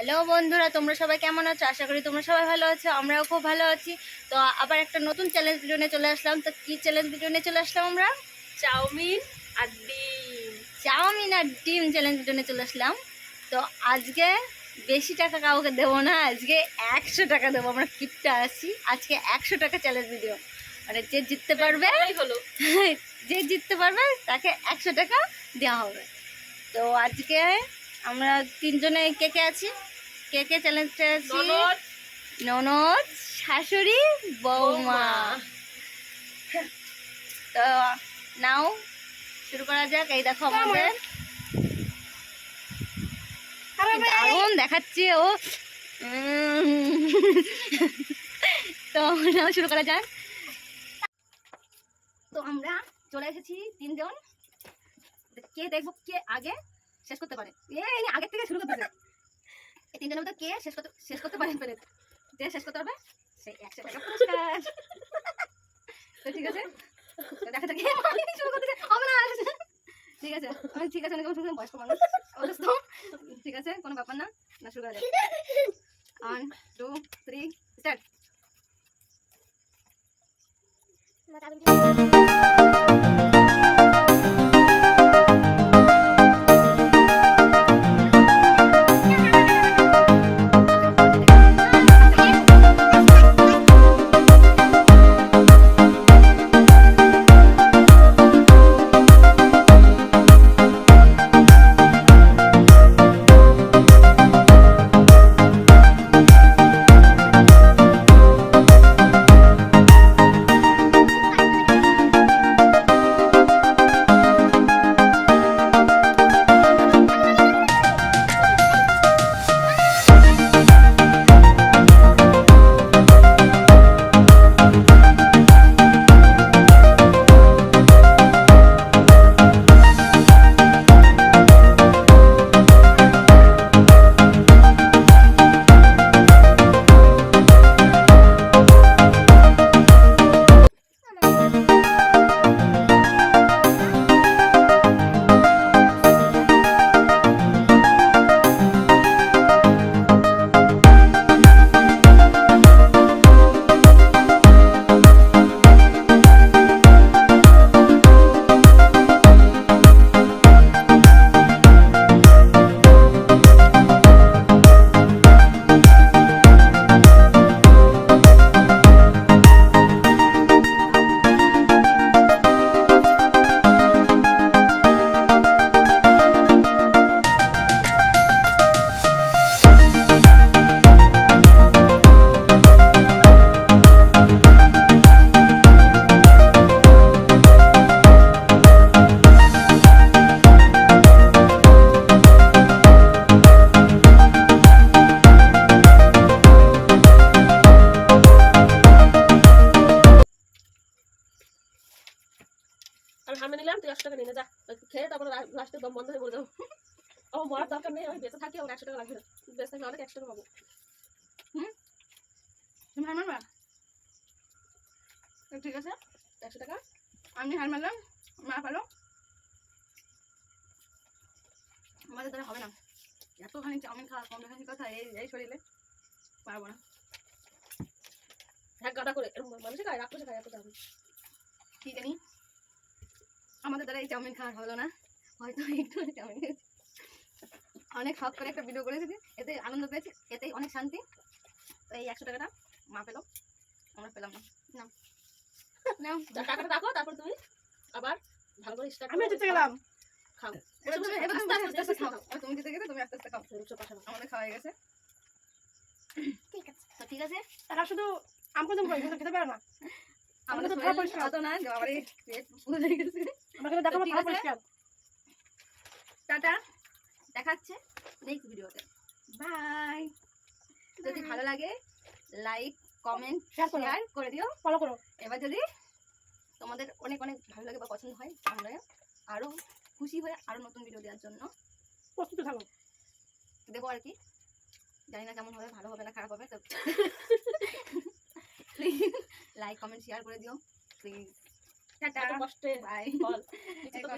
Hello বন্ধুরা তোমরা সবাই কেমন আছো? আশা করি তোমরা সবাই ভালো আছো আমরাও খুব ভালো আছি। তো আবার একটা নতুন চ্যালেঞ্জ ভিডিও নিয়ে চলে আসলাম। তো কি চ্যালেঞ্জ ভিডিও নিয়ে চলে আসলাম আমরা? চাউমিন আর ডিম। চাউমিন আর ডিম চ্যালেঞ্জ ভিডিও নিয়ে চলে আসলাম। তো আজকে বেশি টাকা কাউকে দেবো না আজকে একশো টাকা দেবো। আমরা কিপটা আছি আজকে একশো টাকা চ্যালেঞ্জ ভিডিও মানে যে জিততে পারবে হলো। যে জিততে পারবে তাকে একশো টাকা দেওয়া হবে। তো আজকে আমরা তিনজনে কে কে আছি? কে কে চ্যালেঞ্জটা আছি? ননদ। ননদ শাশুড়ি বৌমা। তো নাও শুরু করা যাক। এই দেখো আমাদের। দারুণ দেখাচ্ছে ও। তো নাও শুরু করা যাক। তো আমরা চলে এসেছি তিনজন। কে দেখব কে আগে? শেষ করতে পারে। এই আগের থেকে শুরু করতেছে। এই তিনজনের মধ্যে কে শেষ করতে শেষ করতে পারে পেরে যে শেষ করতে পারবে সেই একশো টাকা পুরস্কার। তো ঠিক আছে। দেখা যাক। শুরু করতে হবে না। ঠিক আছে। ঠিক আছে যখন বয়স্ক মানুষ, অসুস্থ। ঠিক আছে, কোনো ব্যাপার না। না, শুরু করা যাক। ওয়ান টু থ্রি স্টার্ট আমি হামে নিলাম তুই একশো টাকা নিয়ে যা। খেয়ে তারপরে লাস্টে দম বন্ধ হয়ে মরে যাব। আমার মরার দরকার নেই আমি বেঁচে থাকি আমার একশো টাকা লাগবে। না বেঁচে থাকলে অনেক একশো টাকা পাবো। তুমি হার মারবা? ঠিক আছে। একশো টাকা? আমি হার মারলাম মা পালো আমাদের দ্বারা হবে না। এতখানি চাউমিন খাওয়া কম দেখানি কথা এই এই শরীরে পারব না। এক গাদা করে এরকম মানুষে খায় রাক্ষসে খায় এত দাম কি জানি? আমাদের দ্বারা এই চাউমিন খাওয়া হলো না। হয়তো একটু চাউমিন খেয়েছি। অনেক হক করে একটা ভিডিও করেছি এতে আনন্দ পেয়েছি এতে অনেক শান্তি। তো এই একশো টাকাটা মা পেল। আমরা পেলাম না। নাও। নাও টাকাটা রাখো তারপর তুমি আবার ভালো করে স্টার্ট আমি জিতে গেলাম। খাও। তুমি জিতে গেলে তুমি আস্তে আস্তে খাও। দুশো আমাদের খাওয়া হয়ে গেছে। ঠিক আছে। তো ঠিক আছে। তারা শুধু আম পর্যন্ত খেতে পারে না? আমাদের তো তো ভালো ভালো পরিষ্কার। পরিষ্কার হতো না বাবারে পুরো গেছে আমরা কিন্তু দেখাবো ভালো পরিষ্কার। টাটা। দেখাচ্ছে নেক্সট ভিডিওতে বাই যদি ভালো লাগে লাইক কমেন্ট শেয়ার করে। দিও। ফলো করো। এবার যদি তোমাদের অনেক অনেক ভালো লাগে বা পছন্দ হয় তাহলে আরও খুশি হয়ে আরও নতুন ভিডিও দেওয়ার জন্য প্রস্তুত থাকো। দেবো আর কি। জানি না কেমন হবে ভালো হবে না খারাপ হবে তো লাইক কমেন্ট শেয়ার করে দিও প্লিজ টাটা। কষ্টে বাই